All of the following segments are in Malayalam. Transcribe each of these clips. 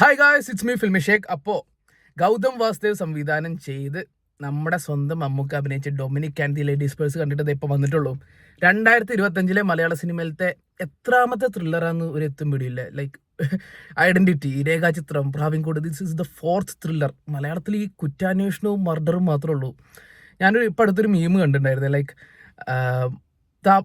Hi guys it's me filmy Shaikh അപ്പോൾ ഗൗതം വാസുദേവ് സംവിധാനം ചെയ്ത് നമ്മുടെ സ്വന്തം മമ്മൂക്ക അഭിനയിച്ച Dominic and the ladies purse കണ്ടിട്ട് ഇപ്പോൾ വന്നിട്ടുള്ളൂ. രണ്ടായിരത്തി ഇരുപത്തഞ്ചിലെ മലയാള സിനിമയിലത്തെ എത്രാമത്തെ ത്രില്ലറാന്ന് ഒരു എത്തും പിടിയില്ല. Like identity Rekhachithram Pravinkoodu this is the fourth thriller മലയാളത്തിൽ ഈ കുറ്റാന്വേഷണവും മർഡറും മാത്രമേ ഉള്ളൂ. ഞാനൊരു ഇപ്പോൾ അടുത്തൊരു മീം കണ്ടിട്ടുണ്ടായിരുന്നു ലൈക്ക്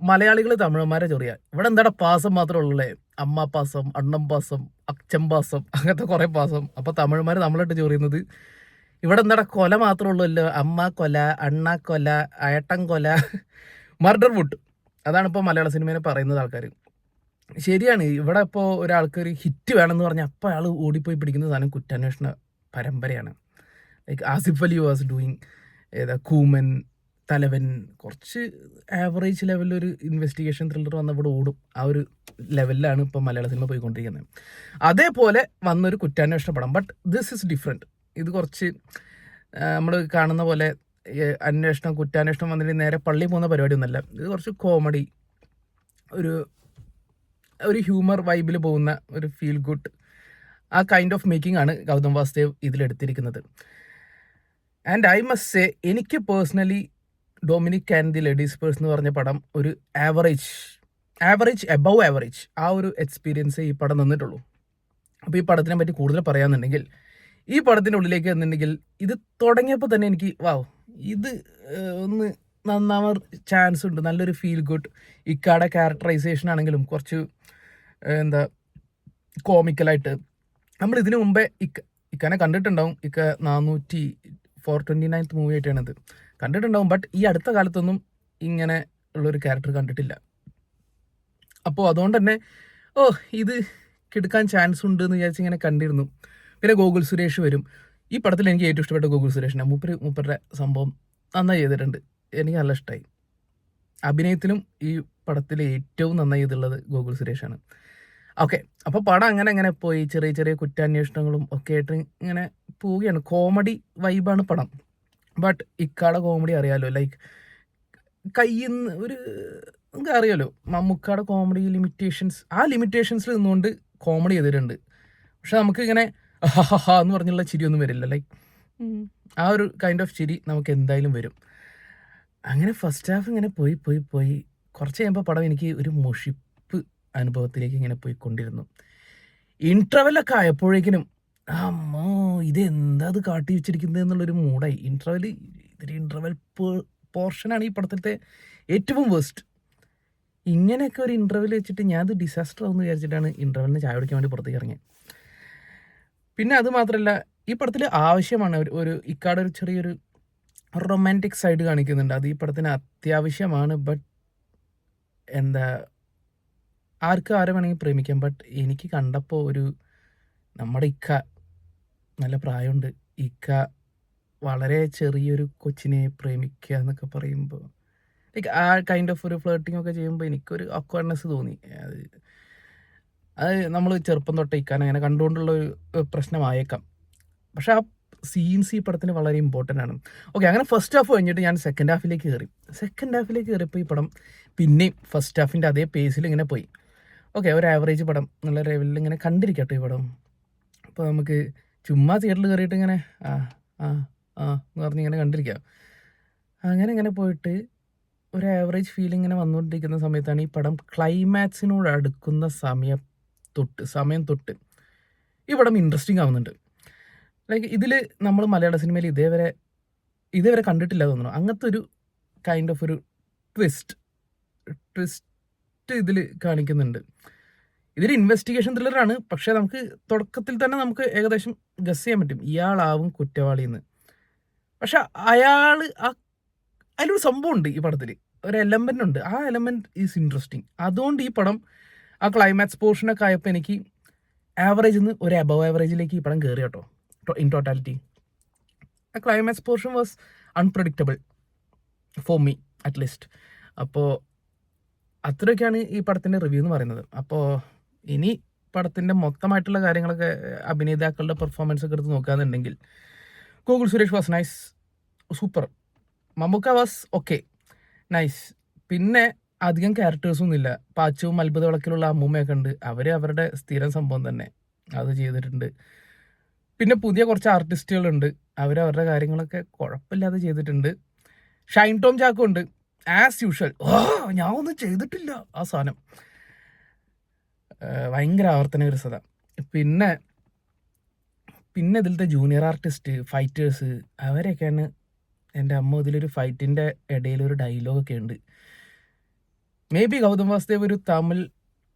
മലയാളികൾ തമിഴന്മാരെ ചെറിയ. ഇവിടെ എന്താടാ പാസം മാത്രമേ ഉള്ളേ അമ്മ പാസം അണ്ണം പാസം അച്ഛൻ പാസം അങ്ങനത്തെ കുറേ പാസം. അപ്പോൾ തമിഴന്മാർ നമ്മളിട്ട് ചൊറിയുന്നത്. ഇവിടെ എന്താടാ കൊല മാത്രമേ ഉള്ളൂല്ലോ? അമ്മ കൊല അണ്ണ കൊല അയട്ടൻ കൊല മർഡർ വുഡ്. അതാണ് ഇപ്പോൾ മലയാള സിനിമയെ പറയുന്നത് ആൾക്കാർ ശരിയാണ്. ഇവിടെ ഇപ്പോൾ ഒരാൾക്ക് ഒരു ഹിറ്റ് വേണമെന്ന് പറഞ്ഞാൽ അപ്പോൾ അയാൾ ഓടിപ്പോയി പിടിക്കുന്ന സാധനം കുറ്റാന്വേഷണ പരമ്പരയാണ്. Like Asif Ali was doing ഏതാ കൂമൻ തലവൻ കുറച്ച് ആവറേജ് ലെവലിലൊരു ഇൻവെസ്റ്റിഗേഷൻ ത്രില്ലർ വന്ന ഇവിടെ ഓടും. ആ ഒരു ലെവലിലാണ് ഇപ്പോൾ മലയാള സിനിമ പോയിക്കൊണ്ടിരിക്കുന്നത്. അതേപോലെ വന്നൊരു കുറ്റാന്വേഷണ പടം. ബട്ട് ദിസ് ഇസ് ഡിഫറെന്റ് ഇത് കുറച്ച് നമ്മൾ കാണുന്ന പോലെ അന്വേഷണം കുറ്റാന്വേഷണം വന്നിട്ട് നേരെ പള്ളി പോകുന്ന പരിപാടിയൊന്നുമല്ല. ഇത് കുറച്ച് കോമഡി ഒരു ഒരു ഹ്യൂമർ വൈബിൽ പോകുന്ന ഒരു ഫീൽ ഗുഡ് ആ കൈൻഡ് ഓഫ് മേക്കിംഗ് ആണ് ഗൗതം വാസുദേവ് ഇതിലെടുത്തിരിക്കുന്നത്. ആൻഡ് ഐ മസ്റ്റ് സേ എനിക്ക് personally Dominic and the ladies purse എന്ന് പറഞ്ഞ പടം ഒരു ആവറേജ് ആവറേജ് എബവ് ആവറേജ് ആ ഒരു എക്സ്പീരിയൻസ് ഈ പടം തന്നിട്ടുള്ളൂ. അപ്പോൾ ഈ പടത്തിനെ പറ്റി കൂടുതൽ പറയാമെന്നുണ്ടെങ്കിൽ ഈ പടത്തിന്റെ ഉള്ളിലേക്ക് വന്നിട്ടുണ്ടെങ്കിൽ ഇത് തുടങ്ങിയപ്പോൾ തന്നെ എനിക്ക് വാവ് ഇത് ഒന്ന് നന്നാവാൻ ചാൻസ് ഉണ്ട്. നല്ലൊരു ഫീൽ ഗുഡ് ഇക്കാടെ ക്യാരക്ടറൈസേഷൻ ആണെങ്കിലും കുറച്ച് എന്താ കോമിക്കലായിട്ട് നമ്മൾ ഇതിനു മുമ്പേ ഇക്ക ഇക്കാനെ കണ്ടിട്ടുണ്ടാവും. ഇക്ക നാനൂറ്റി ഫോർ ട്വന്റി നയൻത്ത് മൂവി ആയിട്ടാണ് ഇത് കണ്ടിട്ടുണ്ടാവും ബട്ട് ഈ അടുത്ത കാലത്തൊന്നും ഇങ്ങനെ ഉള്ളൊരു ക്യാരക്ടർ കണ്ടിട്ടില്ല. അപ്പോൾ അതുകൊണ്ട് തന്നെ ഓ ഇത് കിടക്കാൻ ചാൻസ് ഉണ്ട് എന്ന് വിചാരിച്ച് ഇങ്ങനെ കണ്ടിരുന്നു. പിന്നെ ഗോകുൽ സുരേഷ് വരും. ഈ പടത്തിൽ എനിക്ക് ഏറ്റവും ഇഷ്ടപ്പെട്ട ഗോകുൽ സുരേഷിനെ മൂപ്പര് മൂപ്പരുടെ സംഭവം നന്നായി ചെയ്തിട്ടുണ്ട്. എനിക്ക് നല്ല ഇഷ്ടമായി അഭിനയത്തിലും ഈ പടത്തിൽ ഏറ്റവും നന്നായി ചെയ്തിട്ടുള്ളത് ഗോകുൽ സുരേഷാണ്. ഓക്കെ അപ്പോൾ പടം അങ്ങനെ അങ്ങനെ പോയി. ചെറിയ ചെറിയ കുറ്റാന്വേഷണങ്ങളും ഒക്കെ ആയിട്ട് ഇങ്ങനെ പോവുകയാണ്. കോമഡി വൈബാണ് പടം. ബട്ട് ഇക്കാടെ കോമഡി അറിയാലോ? ലൈക്ക് കയ്യിൽ നിന്ന് ഒരു നമുക്ക് അറിയാലോ? മമ്മൂക്കാടെ കോമഡി ലിമിറ്റേഷൻസ് ആ ലിമിറ്റേഷൻസിൽ നിന്നുകൊണ്ട് കോമഡി ചെയ്തിട്ടുണ്ട്. പക്ഷെ നമുക്ക് ഇങ്ങനെ എന്ന് പറഞ്ഞുള്ള ചിരിയൊന്നും വരില്ല. ലൈക്ക് ആ ഒരു കൈൻഡ് ഓഫ് ചിരി നമുക്ക് എന്തായാലും വരും. അങ്ങനെ ഫസ്റ്റ് ഹാഫ് ഇങ്ങനെ പോയി പോയി പോയി. കുറച്ച് കഴിയുമ്പോൾ പടം എനിക്ക് ഒരു മുഷിപ്പ് അനുഭവത്തിലേക്ക് ഇങ്ങനെ പോയിക്കൊണ്ടിരുന്നു. ഇൻട്രവലൊക്കെ ആയപ്പോഴേക്കിനും അമ്മോ ഇത് എന്താ അത് കാട്ടി വെച്ചിരിക്കുന്നത് എന്നുള്ളൊരു മൂഡായി. ഇൻട്രവൽ ഇതൊരു ഇൻട്രവൽ പോർഷനാണ് ഈ പടത്തിലത്തെ ഏറ്റവും വേസ്റ്റ് ഇങ്ങനെയൊക്കെ ഒരു ഇന്റർവെൽ വെച്ചിട്ട് ഞാനത് ഡിസാസ്റ്റർ ആവുമെന്ന് വിചാരിച്ചിട്ടാണ് ഇന്റർവെലിന് ചായ കുടിക്കാൻ വേണ്ടി പുറത്തേക്ക് ഇറങ്ങിയത് പിന്നെ അത് മാത്രമല്ല ഈ പടത്തിൽ ആവശ്യമാണ് ഒരു ഒരു ഇക്കാട് ഒരു ചെറിയൊരു റൊമാന്റിക് സൈഡ് കാണിക്കുന്നുണ്ട്. അത് ഈ പടത്തിന് അത്യാവശ്യമാണ് ബട്ട് എന്താ ആർക്കും ആരെ വേണമെങ്കിൽ പ്രേമിക്കാം. ബട്ട് എനിക്ക് കണ്ടപ്പോൾ ഒരു നമ്മുടെ ഇക്ക നല്ല പ്രായമുണ്ട്. ഇക്ക വളരെ ചെറിയൊരു കൊച്ചിനെ പ്രേമിക്കുക എന്നൊക്കെ പറയുമ്പോൾ ലൈക്ക് ആ കൈൻഡ് ഓഫ് ഒരു ഫ്ലേട്ടിംഗ് ഒക്കെ ചെയ്യുമ്പോൾ എനിക്കൊരു അക്വേർനെസ് തോന്നി. അത് അത് നമ്മൾ ചെറുപ്പം തൊട്ട് ഇക്കാൻ അങ്ങനെ കണ്ടുകൊണ്ടുള്ള ഒരു പ്രശ്നമായേക്കാം. പക്ഷെ ആ സീൻസ് ഈ പടത്തിന് വളരെ ഇമ്പോർട്ടന്റ് ആണ്. ഓക്കെ അങ്ങനെ ഫസ്റ്റ് ഹാഫ് കഴിഞ്ഞിട്ട് ഞാൻ സെക്കൻഡ് ഹാഫിലേക്ക് കയറി സെക്കൻഡ് ഹാഫിലേക്ക് കയറിയപ്പോൾ ഈ പടം പിന്നെയും ഫസ്റ്റ് ഹാഫിന്റെ അതേ പേസിൽ ഇങ്ങനെ പോയി. ഓക്കെ ഒരു ആവറേജ് പടം. നല്ല ലെവലിൽ ഇങ്ങനെ കണ്ടിരിക്കട്ടെ ഈ പടം. അപ്പോൾ നമുക്ക് ചുമ്മാ തിയേറ്ററിൽ കയറിയിട്ട് ഇങ്ങനെ ആ ആ ആ എന്ന് പറഞ്ഞ് ഇങ്ങനെ കണ്ടിരിക്കാം. അങ്ങനെ ഇങ്ങനെ പോയിട്ട് ഒരു ആവറേജ് ഫീൽ ഇങ്ങനെ വന്നുകൊണ്ടിരിക്കുന്ന സമയത്താണ് ഈ പടം ക്ലൈമാക്സിനോട് അടുക്കുന്ന സമയം തൊട്ട് സമയം തൊട്ട് ഈ പടം ഇൻട്രസ്റ്റിംഗ് ആവുന്നുണ്ട്. ലൈക്ക് ഇതിൽ നമ്മൾ മലയാള സിനിമയിൽ ഇതേവരെ ഇതേവരെ കണ്ടിട്ടില്ല തോന്നുന്നു. അങ്ങനത്തെ ഒരു കൈൻഡ് ഓഫ് ഒരു ട്വിസ്റ്റ് ട്വിസ്റ്റ് ഇതിൽ കാണിക്കുന്നുണ്ട്. ഇതൊരു ഇൻവെസ്റ്റിഗേഷൻ ത്രില്ലറാണ് പക്ഷെ നമുക്ക് തുടക്കത്തിൽ തന്നെ നമുക്ക് ഏകദേശം ഗസ് ചെയ്യാൻ പറ്റും. ഇയാളാവും കുറ്റവാളി എന്ന് പക്ഷെ അയാൾ ആ അതിലൊരു സംഭവം ഉണ്ട് ഈ പടത്തിൽ ഒരു എലമെന്റ് ഉണ്ട്. ആ എലമെന്റ് ഈസ് ഇൻട്രസ്റ്റിംഗ് അതുകൊണ്ട് ഈ പടം ആ ക്ലൈമാക്സ് പോർഷനൊക്കെ ആയപ്പോൾ എനിക്ക് ആവറേജിൽ നിന്ന് ഒരു അബവ് ആവറേജിലേക്ക് ഈ പടം കയറി കേട്ടോ. ഇൻ ടോട്ടാലിറ്റി ആ climax portion was unpredictable for me at least അപ്പോൾ അത്രയൊക്കെയാണ് ഈ പടത്തിന്റെ റിവ്യൂ എന്ന് പറയുന്നത്. അപ്പോൾ ഇനി പടത്തിന്റെ മൊത്തമായിട്ടുള്ള കാര്യങ്ങളൊക്കെ അഭിനേതാക്കളുടെ പെർഫോമൻസ് ഒക്കെ എടുത്ത് നോക്കുകയാണെന്നുണ്ടെങ്കിൽ Gokul Suresh was nice super Mammookka was okay nice പിന്നെ അധികം ക്യാരക്ടേഴ്സൊന്നും ഇല്ല. പാച്ചവും അത്ഭുത വിളക്കിലുള്ള അമ്മൂമ്മയൊക്കെ ഉണ്ട്. അവർ അവരുടെ സ്ഥിരം സംഭവം തന്നെ. അത് ചെയ്തിട്ടുണ്ട്. പിന്നെ പുതിയ കുറച്ച് ആർട്ടിസ്റ്റുകളുണ്ട് അവരവരുടെ കാര്യങ്ങളൊക്കെ കുഴപ്പമില്ലാതെ ചെയ്തിട്ടുണ്ട്. ഷൈൻ ടോം ചാക്കും ഉണ്ട്. ആസ് യൂഷ്വൽ ഓ ഞാൻ ഒന്നും ചെയ്തിട്ടില്ല ആ സാധനം. ഭയങ്കര ആവർത്തനകരസത പിന്നെ പിന്നെ ഇതിലത്തെ ജൂനിയർ ആർട്ടിസ്റ്റ് ഫൈറ്റേഴ്സ് അവരെയൊക്കെയാണ് എന്റെ അമ്മ ഇതിലൊരു ഫൈറ്റിന്റെ ഇടയിൽ ഒരു ഡയലോഗൊക്കെ ഉണ്ട്. മേ ബി ഗൗതം വാസുദേവ് ഒരു തമിഴ്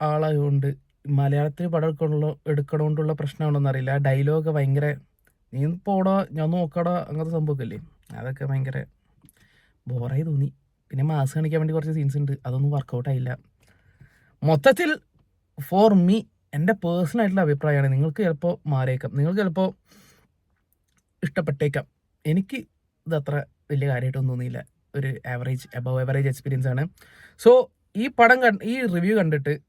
ആളായതുകൊണ്ട് മലയാളത്തിൽ പടം എടുക്കണമല്ലോ എടുക്കണോണ്ടുള്ള പ്രശ്നമാണോന്ന് അറിയില്ല. ആ ഡയലോഗ് ഭയങ്കര നീ പോടോ ഞാൻ നോക്കടാ അങ്ങനത്തെ സംഭവമൊക്കെ അല്ലേ അതൊക്കെ ഭയങ്കര ബോറായി തോന്നി. പിന്നെ മാസ് കാണിക്കാൻ വേണ്ടി കുറച്ച് സീൻസ് ഉണ്ട്. അതൊന്നും വർക്കൗട്ടായില്ല മൊത്തത്തിൽ ഫോർ മീ എന്റെ പേഴ്സണൽ ആയിട്ടുള്ള അഭിപ്രായമാണ്. നിങ്ങൾക്ക് ചിലപ്പോൾ മാറിയേക്കാം. നിങ്ങൾക്ക് ചിലപ്പോൾ ഇഷ്ടപ്പെട്ടേക്കാം. എനിക്ക് ഇത് അത്ര വലിയ കാര്യമായിട്ടൊന്നും തോന്നിയില്ല. ഒരു ആവറേജ് അബവ് ആവറേജ് എക്സ്പീരിയൻസ് ആണ്. സോ ഈ പടം കണ്ട് ഈ റിവ്യൂ കണ്ടിട്ട്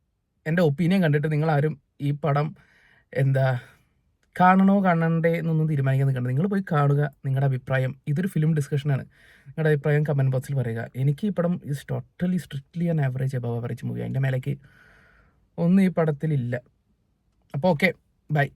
എന്റെ ഒപ്പീനിയൻ കണ്ടിട്ട് നിങ്ങളാരും ഈ പടം എന്താ കാണണോ കാണണ്ടേ എന്നൊന്നും തീരുമാനിക്കാൻ നിൽക്കണ്ട. നിങ്ങൾ പോയി കാണുക. നിങ്ങളുടെ അഭിപ്രായം. ഇതൊരു ഫിലിം ഡിസ്കഷനാണ് നിങ്ങളുടെ അഭിപ്രായം കമന്റ് ബോക്സിൽ പറയുക. എനിക്ക് ഈ പടം is totally strictly an average above average movie അതിന്റെ മേലേക്ക് ഒന്നും ഈ പടത്തിലില്ല. അപ്പോൾ ഓക്കെ ബൈ